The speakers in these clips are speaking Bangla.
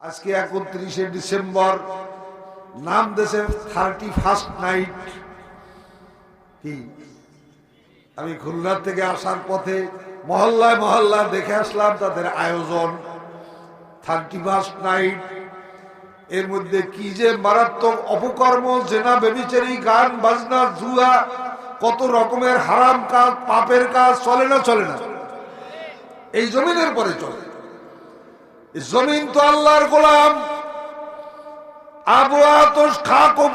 আজকে একত্রিশে ডিসেম্বর, নাম দেশে থার্টি ফার্স্ট নাইট কি? আমি খুলনা থেকে আসার পথে মহল্লায় মহল্লা দেখে আসলাম তাদের আয়োজন। থার্টি ফার্স্ট নাইট এর মধ্যে কি যে মারাত্মক অপকর্ম, জেনা, বেবিচারি, গান, বাজনা, জুয়া, কত রকমের হারাম কাজ, পাপের কাজ, চলে না চলে না। এই জমিনের পরে চলে। জমিন তো আল্লাহর গোলাম। আবহাওয়া তো খাকো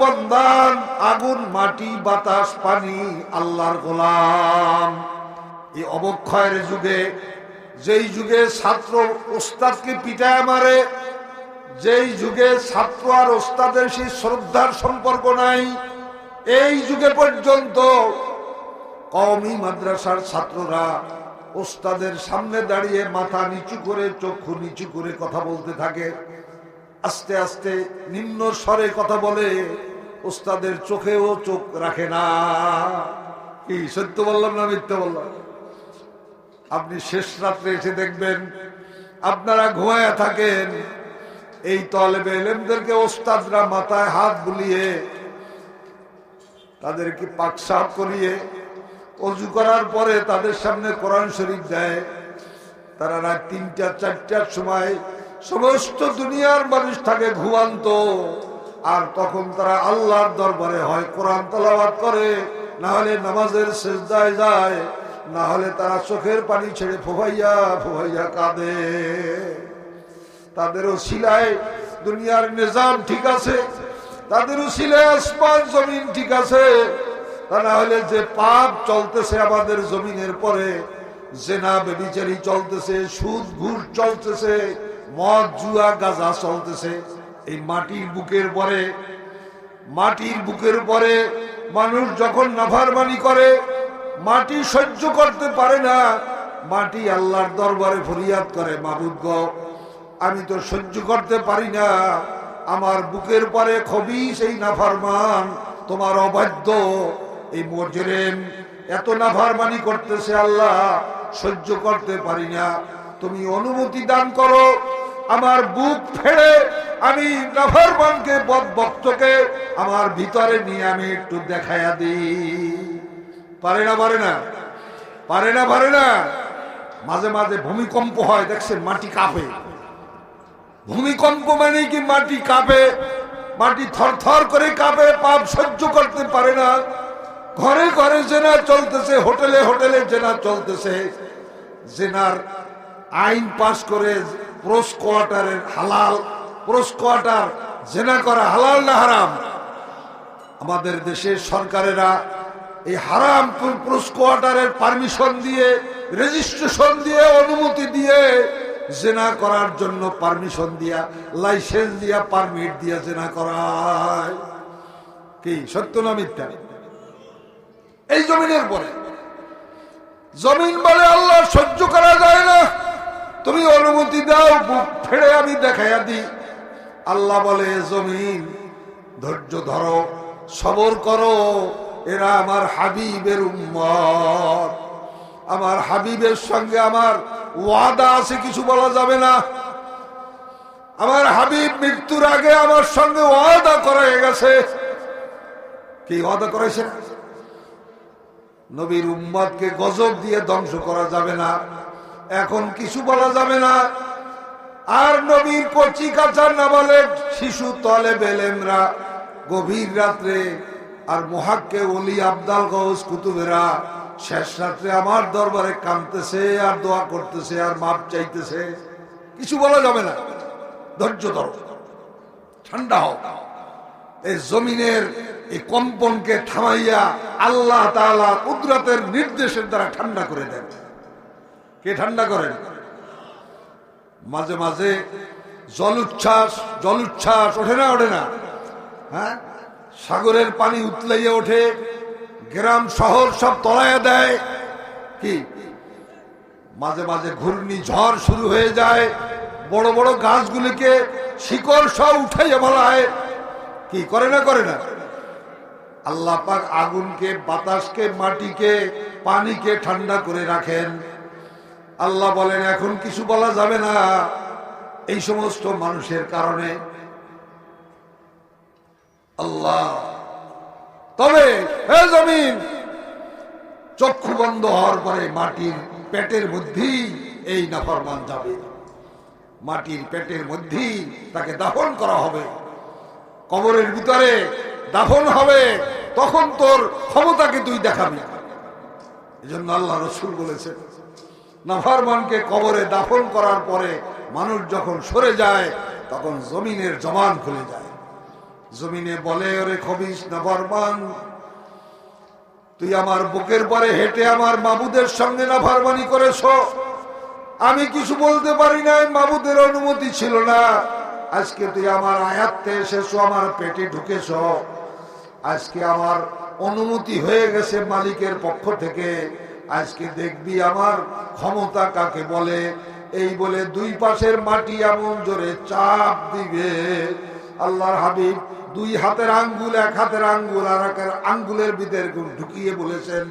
বন্দান, আগুন, মাটি, বাতাস, পানি, আল্লাহর গোলাম। এই অবক্ষয়ের যুগে, যেই যুগে ছাত্র ওস্তাদকে পিটায় মারে, যেই যুগে ছাত্র আর ওস্তাদের সেই শ্রদ্ধার সম্পর্ক নাই, এই যুগে পর্যন্ত কওমি মাদ্রাসার ছাত্ররা ওস্তাদের সামনে দাঁড়িয়ে মাথা নিচু করে, চক্ষু নিচু করে কথা বলতে থাকে। আস্তে আস্তে নিম্ন স্বরে কথা বলে ওস্তাদের চোখেও চোখ রাখে না। কি সত্য বললাম না মিথ্যা বললাম? আপনি শেষ রাত্রে এসে দেখবেন, আপনারা ঘুমায়া থাকেন। এই তলেবে এলেমদেরকে ওস্তাদরা মাথায় হাত বুলিয়ে, তাদেরকে পাকসাপ করিয়ে অজু করার পরে তাদের সামনে কোরআন শরীফ দেয়। তারা রাত তিনটা, চারটার সময় সমস্ত দুনিয়ার মানুষ থাকে ঘুমান্ত। আর তখন তারা আল্লাহর দরবারে হয়, কোরআন তালাবাদ করে। না হলে নামাজের শেষদায় যায় না হলে তারা চোখের পানি ছেড়ে ফোভাইয়া ফোভাইয়া কাঁদে। তাদেরও শিলায় দুনিয়ার নিজাম ঠিক আছে, তাদেরও শিলায় আসমান জমিন ঠিক আছে। তা না হলে যে পাপ চলতেছে আমাদের জমিনের পরে, জেনা, বেবিচারি চলতেছে, সুদ, ঘুষ চলতেছে, মদ, জুয়া, গাজা চলতেছে। এই মাটির বুকের পরে, মাটির বুকের পরে মানুষ যখন নাফারমানি করে, মাটি সহ্য করতে পারে না, মাটি আল্লাহর দরবারে ফরিয়াদ করে, মাবুদ গ, আমি তো সহ্য করতে পারি না। আমার বুকের পরে খবি সেই নাফারমান, তোমার অবাধ্য। এই মজরেম এত নাফারমানি করতেছে আল্লাহ, সহ্য করতে পারি না। তুমি অনুমতি দান করো, আমার বুক ফেড়ে আমি নাফারমানকে বদভক্তকে আমার ভিতরে নিয়ে আমি একটু দেখাইয়া দিই। পারে না পারে না? পারে না পারে না? মাঝে মাঝে ভূমিকম্প হয়, দেখছেন মাটি কাঁপে। ভূমিকম্প মানে কি মাটি কাঁপে? মাটি থর থর করে কাঁপে, পাপ সহ্য করতে পারে না। ঘরে ঘরে জেনা চলতেছে, হোটেলে হোটেলে জেনা চলতেছে। জেনার আইন পাস করে প্রোস কোয়ার্টারের হালাল, প্রোস কোয়ার্টার জেনা করা হালাল না হারাম? আমাদের দেশের সরকারেরা এই হারাম প্রোস কোয়ার্টারের পারমিশন দিয়ে, রেজিস্ট্রেশন দিয়ে, অনুমতি দিয়ে জেনা করার জন্য পারমিশন দিয়া, লাইসেন্স দিয়া, পারমিট দিয়া জেনা করায়। কি সত্য না মিথ্যা? এই জমিনের পরে। জমিন বলে আল্লাহ সহ্য করা যায় না। তুমি অনুমতি দাও ফেড়ে আমি দেখাইয়া দিই। আল্লাহ বলে, জমিন, ধৈর্য ধরো, সবর করো। এরা আমার হাবিবের উম্মত। আমার হাবিবের সঙ্গে আমার ওয়াদা আছে, কিছু বলা যাবে না। আমার হাবিব মৃত্যুর আগে আমার সঙ্গে ওয়াদা করা গেছে। কি ওয়াদা করেছে না নবীর উম্মাদকে গজব দিয়ে ধ্বংস করা যাবে না। এখন কিছু বলা যাবে না। আর নবীর কচি কাচার না বলে শিশু তলে বেলেমরা, গভীর রাত্রে আর মহাক্কে অলি আবদাল গৌস কুতুবেরা, শেষ রাত্রে আমার দরবারে কাঁদতেছে, আর দোয়া করতেছে, আর মাপ চাইতেছে। কিছু বলা যাবে না। ধৈর্য ধরো। ঠান্ডা হোক এই জমিনের এই কম্পনকে থামাইয়া আল্লাহ তাআলা কুদরতের নির্দেশের দ্বারা ঠান্ডা করে দেন। কে ঠান্ডা করেন? মাঝে মাঝে জল উচ্ছ্বাস জল উচ্ছ্বাস ওঠে না ওঠে না। হ্যাঁ? সাগরের পানি উতলাইয়া ওঠে, গ্রাম, শহর সব তলাইয়া দেয়। কি? মাঝে মাঝে ঘূর্ণি, ঝড় শুরু হয়ে যায়। বড় বড় গাছগুলিকে শিকড় সব উঠাইয়া বলা হয় কি? করে না করে না? আল্লাহ পাক আগুনকে, বাতাসকে, মাটিকে, পানিকে ঠান্ডা করে রাখেন। আল্লাহ বলেন, এখন কিছু বলা যাবে না। এই সমস্ত মানুষের কারণে আল্লাহ তবে হে জমিন, চক্ষু বন্ধ হওয়ার পরে মাটির পেটের মধ্যেই এই নাফরমান যাবে। মাটির পেটের মধ্যেই তাকে দাফন করা হবে। কবরের ভিতরে দাফন হবে, তখন তোর ক্ষমতাকে তুই দেখাবি। এই জন্য আল্লাহ রসুল বলেছেন, নাফারমানকে কবরে দাফন করার পরে মানুষ যখন সরে যায়, তখন জমিনের জমান খুলে যায়। জমিনে বলে, ওরে খবিস নাফারমান, তুই আমার বুকের পরে হেঁটে আমার মাবুদের সঙ্গে নাফারমানি করেছ। আমি কিছু বলতে পারি নাই, মাবুদের অনুমতি ছিল না। আজকে তুই আমার আয়াত্তে এসেছ, আমার পেটে ঢুকেছ। আজকে আমার অনুমতি হয়ে গেছে মালিকের পক্ষ থেকে। আজকে দেখবি আমার ক্ষমতা কাকে বলে? এই বলে দুই পাশের মাটি এমন জোরে চাপ দিবে। আল্লাহর হাবিব দুই হাতের আঙ্গুল, এক হাতের আঙ্গুল, আর এক আঙ্গুলের ভিতরে এরকম ঢুকিয়ে বলেছেন,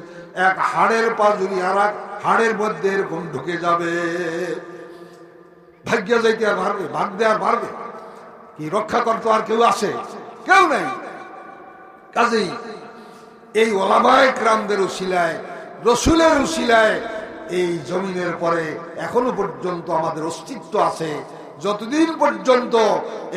এক হাড়ের পাজুরি আর এক হাড়ের মধ্যে এরকম ঢুকে যাবে। ভাগ্য যাইতে আর পারবে ভাগ দেওয়ার পারবে। কি রক্ষা করতে আর কেউ আসে? কেউ নাই। কাজেই এই ওলামায় ক্রামদের উশিলায়, রসুলের উশিলায় এই জমিনের পরে এখনও পর্যন্ত আমাদের অস্তিত্ব আছে। যতদিন পর্যন্ত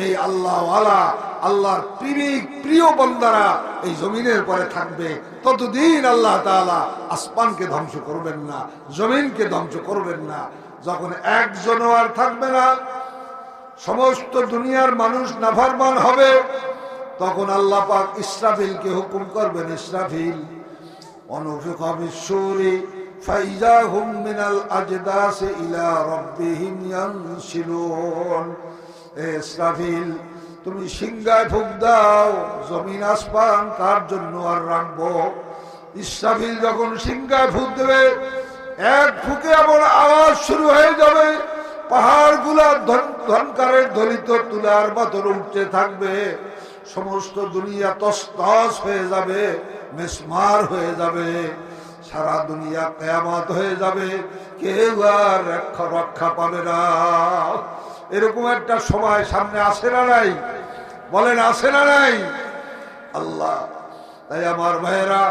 এই আল্লাহ আলা আল্লাহর প্রিমিক, প্রিয় বন্দারা এই জমিনের পরে থাকবে, ততদিন আল্লাহ তাআলা আসমানকে ধ্বংস করবেন না, জমিনকে ধ্বংস করবেন না। যখন একজনও আর থাকবে না, সমস্ত দুনিয়ার মানুষ নাফারমান হবে। তখন আল্লাহ পাক ইসরাফিলকে হুকুম করবেন, ইসরাফিল অনুফিক বিশ্বরে ফাইজা হুম মিনাল আজদাস ইলা রব্বিহিম ইয়ানসিলুন ইসরাফিল, তুমি সিংহায় ফুক দাও, জমিন আসমান কার জন্য আর রাখব। ইসরাফিল যখন সিংহায় ফুক দেবে, এক ফুকে এমন আওয়াজ শুরু হয়ে যাবে পাহাড়গুলা ধনকারের দলিত তুলার মতন উঠতে থাকবে। সমস্ত দুনিয়া তস্তস হয়ে যাবে, মেসমার হয়ে যাবে, সারা দুনিয়া কেয়ামত হয়ে যাবে, কেউ আর রক্ষা রক্ষা পাবে না। এরকম একটা সময় সামনে আসে না নাই? বলেন, আসে না নাই? আল্লাহ, তাই আমার ভাইয়েরা,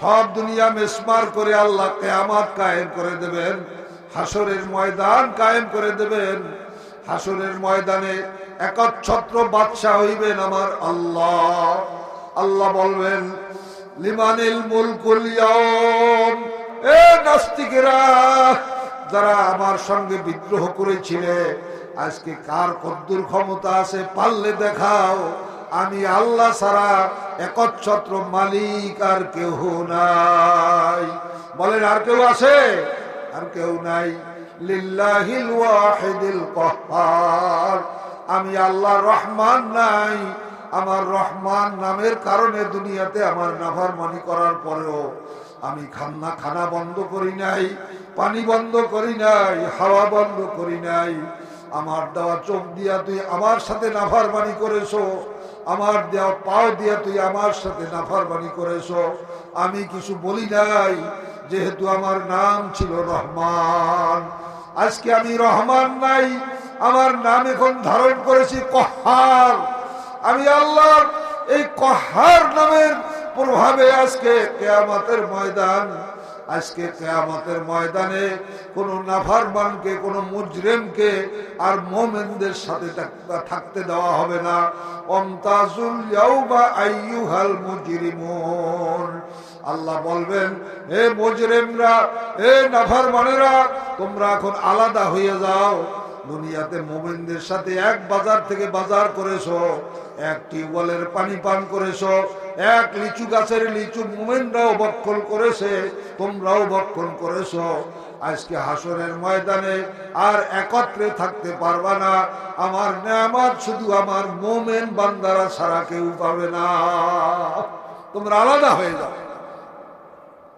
সব দুনিয়া মেসমার করে আল্লাহ কেয়ামাত কায়েম করে দেবেন হাসরের ময়দান কায়েম করে দেবেন। হাসরের ময়দানে একচ্ছত্র বাদশাহ হইবেন আমার আল্লাহ। আল্লাহ বলবেন, লিমানিল মুলকুল ইয়াউম। এ নাস্তিকেরা, যারা আমার সঙ্গে বিদ্রোহ করেছিলে, আজকে কার কদ্দুর ক্ষমতা আছে পারলে দেখাও। আমি আল্লাহ ছাড়া একচ্ছত্র মালিক আর কেউ নাই। বলেন, আর কেউ আছে? আর কেউ নাই। লিল্লাহিল ওয়াহিদিল কহ্হার আমি আল্লাহ রহমান নাই। আমার রহমান নামের কারণে দুনিয়াতে আমার নাফারমানি করার পরেও আমি খান্না খানা বন্ধ করি নাই, পানি বন্ধ করি নাই, হাওয়া বন্ধ করি নাই। আমার দেওয়া চোখ দিয়া তুই আমার সাথে নাফারমানি করেছ, আমার দেওয়া পাও দিয়া তুই আমার সাথে নাফারমানি করেছ। আমি কিছু বলি নাই, যেহেতু আমার নাম ছিল রহমান। আজকে আমি রহমান নাই আমার নাম এখন ধারণ করেছি কহার। আমি আল্লাহর এই কহার নামের প্রভাবে আজকে কেয়ামতের ময়দান, আজকে কেয়ামতের ময়দানে কোন নাফারবানকে কোন মুজরেমকে আর মোমেনদের সাথে থাক- থাকতে দেওয়া হবে না। অমতাজুল আল্লাহ বলবেন, হে মুজরিমরা, হে নাফারমানেরা, তোমরা এখন আলাদা হয়ে যাও। দুনিয়াতে মোমেনদের সাথে এক বাজার থেকে বাজার করেছ এক টিউবওয়েলের পানি পান করেছ, এক লিচু গাছের লিচু মোমেনরাও বক্ষণ করেছে, তোমরাও বক্ষণ করেছ। আজকে হাসরের ময়দানে আর একত্রে থাকতে পারবা না, আমার নেয়ামত শুধু আমার মোমেন বান্দারা ছাড়া কেউ পাবে না। তোমরা আলাদা হয়ে যাও,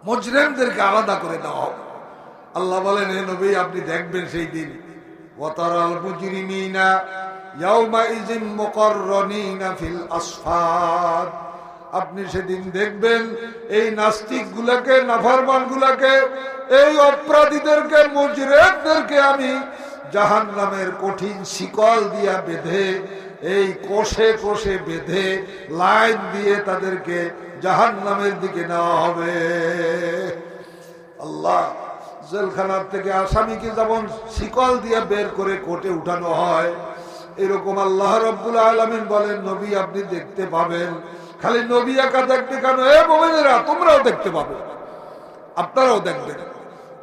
মজরেমদেরকে আলাদা করে দেওয়া হবে আল্লাহ বলেন, হে নবী, আপনি দেখবেন সেই দিন আপনি সেদিন দেখবেন এই নাস্তিক গুলাকে নাফারমান গুলাকে এই অপরাধীদেরকে মুজরেমদেরকে আমি জাহান নামের কঠিন শিকল দিয়া বেঁধে, এই কোষে কোষে বেঁধে, লাইন দিয়ে তাদেরকে জাহান নামের দিকে নেওয়া হবে। আল্লাহ জেলখানার থেকে আসামিকে যেমন শিকল দিয়ে বের করে কোর্টে উঠানো হয় এরকম আল্লাহ রব্বুল আলমিন বলেন নবী আপনি দেখতে পাবেন খালি নবী একা দেখতে কেন এ মোমেনেরা তোমরাও দেখতে পাবে আপনারাও দেখবেন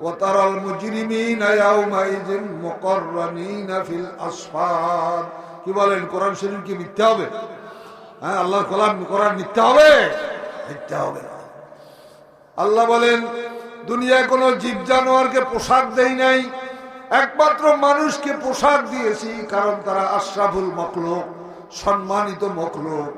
وترى المجرمين يومئذ مقرنين في الأصفاد কি বলেন কোরআন শরীফ কি মিথ্যা হবে হ্যাঁ আল্লাহর কোরআন কোরআন মিথ্যা হবে মিথ্যা হবে না আল্লাহ বলেন দুনিয়ায় কোনো জীব জানোয়ারকে পোশাক দেই নাই। একমাত্র মানুষকে পোশাক দিয়েছি, কারণ তারা আশরাফুল মখলুক, সম্মানিত মখলুক।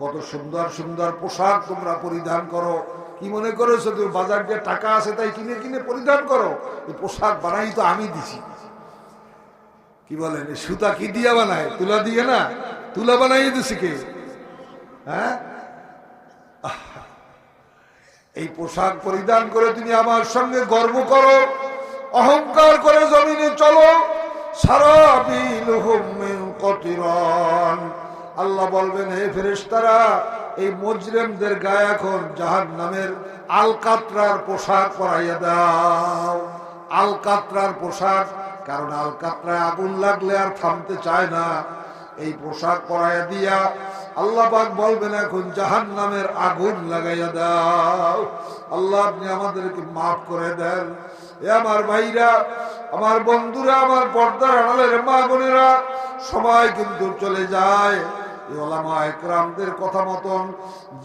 কত সুন্দর সুন্দর পোশাক তোমরা পরিধান করো। কি মনে করেছ তুমি বাজার যে টাকা আছে তাই কিনে কিনে পরিধান করো? এই পোশাক বানাই তো আমি দিছি। কি বলেন সুতা কি দিয়ে বানায়? তুলা দিয়ে না? তুলা বানাই দিছি কে? হ্যাঁ? এই পোশাক পরিধান করে তুমি আমার সঙ্গে গর্ব করো, অহংকার করে জমিনে চলো আল্লাহ বলবেন, হে ফেরেশতারা, এই মুজরিমদের গায়ে এখন জাহান নামের আলকাত্রার পোশাক পরাইয়া দাও। আলকাত্রার পোশাক, কারণ আলকাত্রায় আগুন লাগলে আর থামতে চায় না। এই পোশাক পরাইয়া দিয়া আল্লাহ পাক বলবেন এখন জাহান নামের আগুন লাগাইয়া দাও। আল্লাহ আপনি আমাদেরকে মাফ করে দেন। এ আমার ভাইরা, আমার বন্ধুরা, আমার পর্দার আড়ালের মা বোনেরা, সবাই কিন্তু চলে যায়। কথা মতন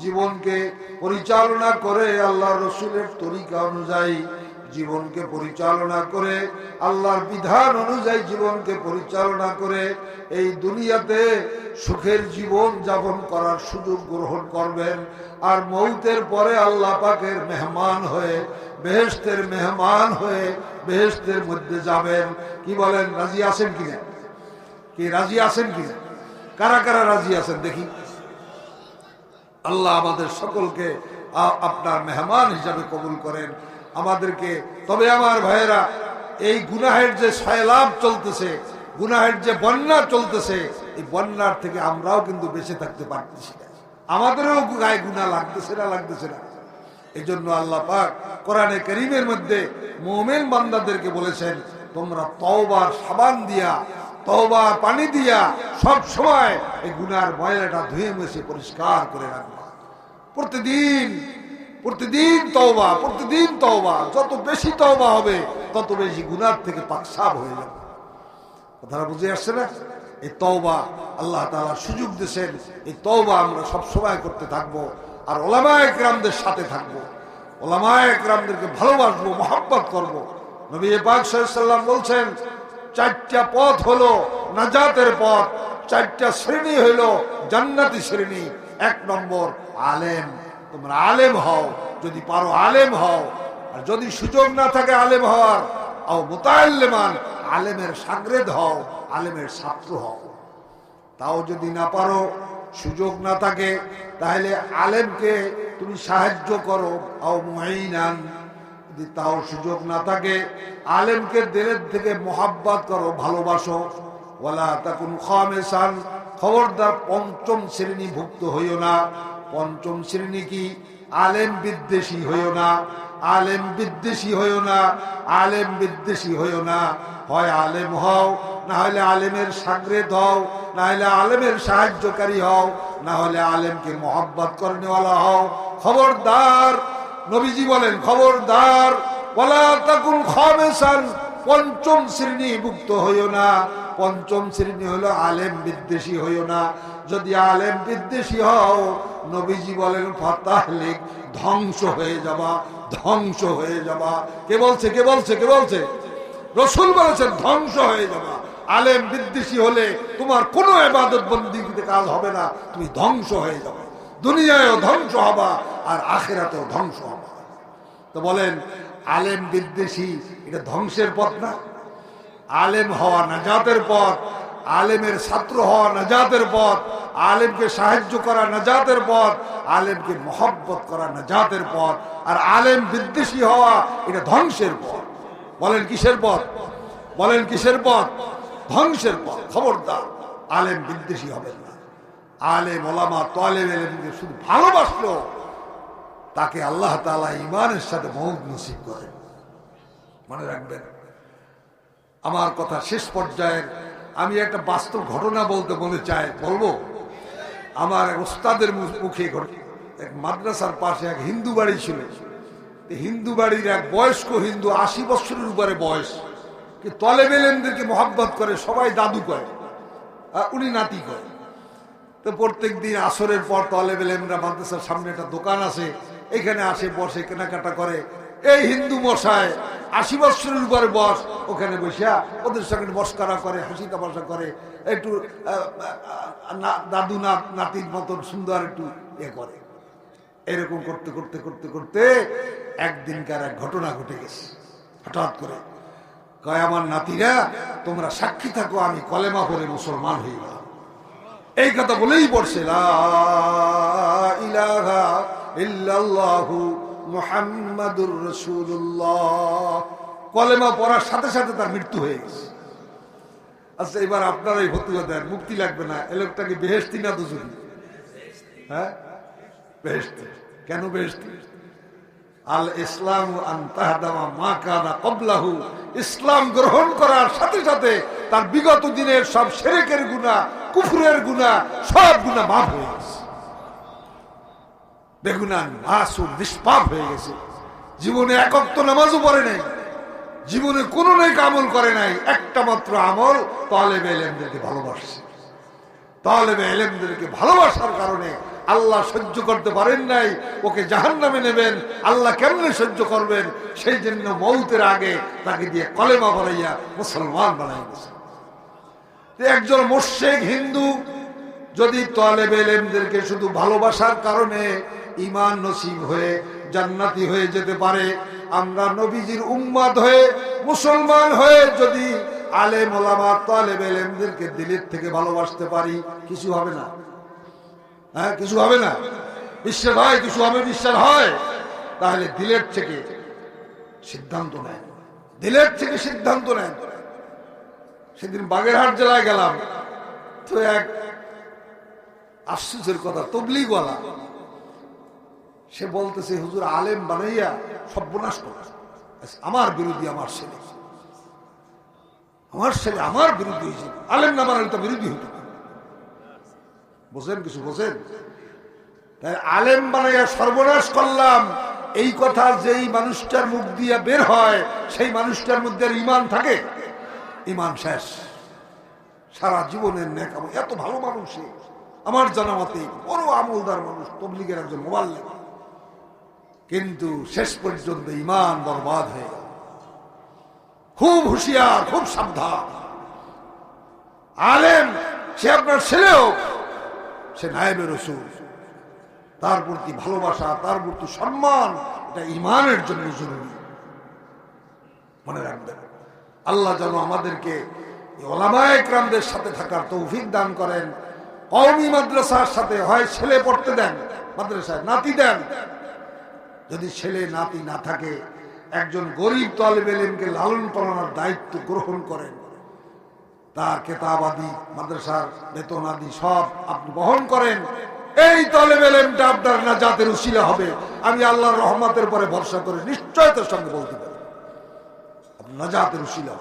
জীবনকে পরিচালনা করে আল্লাহ রসুলের তরিকা অনুযায়ী জীবনকে পরিচালনা করে, আল্লাহর বিধান অনুযায়ী জীবনকে পরিচালনা করে, এই দুনিয়াতে সুখের জীবন যাপন করার সুযোগ গ্রহণ করবেন। আর মৌতের পরে আল্লাহ পাকের মেহমান হয়ে বেহেস্তের মেহমান হয়ে বেহেস্তের মধ্যে যাবেন। কি বলেন, রাজি আছেন কিনা কি, রাজি আছেন কিনা কারা কারা রাজি আছেন দেখি। আল্লাহ আমাদের সকলকে আপনার মেহমান হিসাবে কবুল করেন। আমাদেরকে। তবে আমার ভাইয়েরা, এই গুনাহের যে সয়লাভ চলতেছে, গুনাহের যে বন্যা চলতেছে, এই বন্যার থেকে আমরাও কিন্তু বেঁচে থাকতে পারতেছি না। আমাদেরও গায়ে গুণা লাগতেছে না লাগতেছে না। এই জন্য আল্লাহ পাক কোরআনে করিমের মধ্যে মোমেন বান্দাদেরকে বলেছেন, তোমরা তওবার সাবান দিয়া তওবা পানি দিয়া সব সময় এই গুনার ময়লাটা ধুয়ে মুছে, পরিষ্কার করে রাখবা। প্রতিদিন প্রতিদিন তওবা প্রতিদিন তওবা। যত বেশি তওবা হবে, তত বেশি গুনার থেকে পাকসাব হয়ে যাবে। কথাটা বুঝে আসছে না? এই তওবা আল্লাহ তাআলা সুযোগ দিয়েছেন, এই তওবা আমরা সব সময় করতে থাকব আর ওলামা একরামদের সাথে থাকব। ওলামা একরামদেরকে ভালোবাসবো, মহাব্বত করব। নবী পাক সাল্লাম বলছেন, চারটা পথ হলো নাজাতের পথ, চারটা শ্রেণি হলো জান্নাতি শ্রেণি। এক নম্বর আলেম। তোমরা আলেম হও, যদি পারো আলেম হও, আর যদি সুযোগ না থাকে আলেম হওয়ার, আও মোতাল্লেমান আলেমের সাগরেদ হও, আলেমের ছাত্র হও। তাও যদি না পারো, সুযোগ না থাকে, তাহলে আলেমকে তুমি সাহায্য করো, আও মুআইনান। যদি তাও সুযোগ না থাকে, আলেমকে দিলের থেকে মোহাব্বত করো, ভালোবাসো। ওয়ালা তাকুন খামেসান, খবরদার পঞ্চম শ্রেণীভুক্ত হইও না। পঞ্চম শ্রেণি কি? আলেম বিদ্বেষী হইও না। আলেম বিদ্বেষী হইও না। আলেম বিদ্বেষী হইও না। হয় আলেম হও না হলে আলেমের সাগরেদ হও না হলে আলেমের সাহায্যকারী হও না হলে আলেমকে মোহাব্বত করনেওয়ালা হও। খবরদার, নবীজি বলেন, খবরদার বলা তাকুন খামেসান, পঞ্চম শ্রেণি ভুক্ত হইও না। পঞ্চম শ্রেণি হলো আলেম বিদ্বেষী হইও না। যদি আলেম বিদ্বেষী হও নবীজি বলেন ফাতাহলিক ধ্বংস হয়ে যাবা, ধ্বংস হয়ে যাবা। কে বলছে কে বলছে কে বলছে? রসুল বলেছেন, ধ্বংস হয়ে যাবা। আলেম বিদ্বেষী হলে তোমার কোনো এবাদত বন্দিতে কাজ হবে না। তুমি ধ্বংস হয়ে যাবে। দুনিয়ায়ও ধ্বংস হবা আর আখেরাতেও ধ্বংস হবা। তো বলেন, আলেম বিদ্বেষী, এটা ধ্বংসের পথ না? আলেম হওয়া না নাজাতের পথ আলেমের ছাত্র হওয়া নাজাতের পথ, আলেমকে সাহায্য করা নাজাতের পথ, আলেমকে মহব্বত করা নাজাতের পথ, আর আলেম বিদ্বেষী হওয়া এটা ধ্বংসের পথ। বলেন কিসের পথ? বলেন কিসের পথ? ধ্বংসের পথ। খবরদার, আলেম বিদ্বেষী হবেন না। আলেম ওলামা তোয়ালেম এলেমকে শুধু ভালোবাসলো, তাকে আল্লাহ তালা ইমানের সাথে মৌত নসিব করেন। মনে রাখবেন, আমার কথা শেষ পর্যায়ের আমি একটা বাস্তব ঘটনা বলতে মনে চাই, বলব? আমার ওস্তাদের মুখে এক মাদ্রাসার পাশে এক হিন্দু বাড়ি ছিল। হিন্দু বাড়ির এক বয়স্ক হিন্দু আশি বছরের উপরে বয়স। তলে বেলেনদেরকে মহাব্বত করে, সবাই দাদু করে, আর উনি নাতি করে। তো প্রত্যেক দিন আসরের পর তলে বেলেনরা মাদ্রাসার সামনে একটা দোকান আছে এখানে আসে, বসে কেনাকাটা করে। এই হিন্দু মশায় আশি বৎসরের উপরে বস ওখানে বসিয়া ওদের সঙ্গে মস্কারা করে, হাসি তামাশা করে, একটু দাদু না, নাতির মতন সুন্দর একটু ইয়ে করে। এরকম করতে করতে করতে করতে একদিনকার এক ঘটনা ঘটে গেছে। হঠাৎ করে কয়, আমার নাতিরা, তোমরা সাক্ষী থাকো, আমি কলেমা করে মুসলমান হয়ে গেলাম। এই কথা বলেই পড়ছে ইলাহা ইল্লাল্লাহু মুহাম্মাদুর রাসূলুল্লাহ। কলেমা পড়ার সাথে সাথে তার মৃত্যু হয়ে গেছে। আচ্ছা এবার দেন, মুক্তি লাগবে না। এ লোকটাকে বেহেস্তি না যদি হ্যাঁ? বেহেস্তি কেন বেহেস্তি আল ইসলাম আন্তাহাদামা মা কবলাহু ইসলাম গ্রহণ করার সাথে সাথে তার বিগত দিনের সব সেরেকের গুণা কুফুরের গুণা সব গুণা মাফ হয়ে গেছে। বেগুনান মাসুর নিষ্পাপ হয়ে গেছে। জীবনে একত্র নামাজও পড়ে নাই। জীবনে কোনো নেক আমল করে নাই। একটা মাত্র আমল তালেবে এলেমদেরকে ভালোবাসছে। তালেবে এলেমদেরকে ভালোবাসার কারণে আল্লাহ সহ্য করতে পারেন নাই, ওকে জাহান নামে নেবেন, আল্লাহ কেমনে সহ্য করবেন? সেই জন্য মৌতের আগে তাকে দিয়ে কলেমা বানাইয়া মুসলমান বানাই গেছে একজন মোর্শেক হিন্দু যদি তলেবে এলেমদেরকে শুধু ভালোবাসার কারণে ইমান নসিব হয়ে জান্নাতি হয়ে যেতে পারে। আমরা নবীজির উম্মাদ হয়ে মুসলমান হয়ে যদি আলেম, ওলামা, তালেব, এলেমদেরকে দিলের থেকে ভালোবাসতে পারি, কিছু হবে না। হ্যাঁ কিছু হবে না? বিশ্বাস হয়, কিছু হবে, বিশ্বাস হয়। তাহলে দিলের থেকে সিদ্ধান্ত নেন। দিলের থেকে সিদ্ধান্ত নেন। সেদিন বাগেরহাট জেলায় গেলাম। তো এক আশ্চর্যের কথা, তবলিগওয়ালা সে বলতেছে, হুজুর, আলেম বানাইয়া সর্বনাশ করে। আমার বিরোধী আমার ছেলে। আমার ছেলে আমার বিরোধী হয়েছে। আলেম না বানালে তো বিরোধী হতো বোঝেন কিছু, বোঝেন? তাই আলেম বানাইয়া সর্বনাশ করলাম, এই কথা যেই মানুষটার মুখ দিয়ে বের হয়, সেই মানুষটার মধ্যে ইমান থাকে? ইমান শেষ। সারা জীবনের নেক আমল এত ভালো মানুষ আমার জানা মতে বড় আমলদার মানুষ, তবলিগের একজন মোবাইল কিন্তু শেষ পর্যন্ত ইমান বরবাদ হয়ে গেল। খুব হুঁশিয়ার, খুব সাবধান। আলেম, সে আপনার ছেলেও, সে নায়েবের রসুল। তার প্রতি ভালোবাসা, তার প্রতি সম্মান, এটা ইমানের জন্য জরুরি। মনে রাখবেন, আল্লাহ যেন আমাদেরকে এই ওলামায়ে সাথে থাকার তৌফিক দান করেন, কওমি মাদ্রাসার সাথে হয় ছেলে পড়তে দেন, মাদ্রাসায় নাতি দেন যদি ছেলে নাতি না থাকে, একজন গরিব তলবেলেমকে লালন পালনের দায়িত্ব গ্রহণ করেন। তার কেতাব আদি, মাদ্রাসার বেতন আদি সব আপনি বহন করেন। এই তলেবেলেমটা আপনার না জাতের উশিলা হবে। আমি আল্লাহর রহমতের পরে ভরসা করে নিশ্চয়তার সঙ্গে বলতে পারি। আপনি নাজাতের উশিলা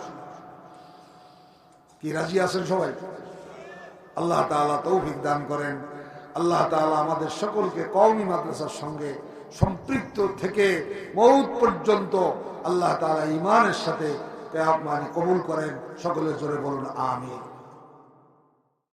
কি, রাজি আছেন সবাই? আল্লাহ তৌফিক দান করেন। আল্লাহ তাআলা আমাদের সকলকে কওমি মাদ্রাসার সঙ্গে সম্পৃক্ত থেকে মৌত পর্যন্ত আল্লাহ তালা ইমানের সাথে কবুল করেন। সকলের জোরে বলুন আমিন।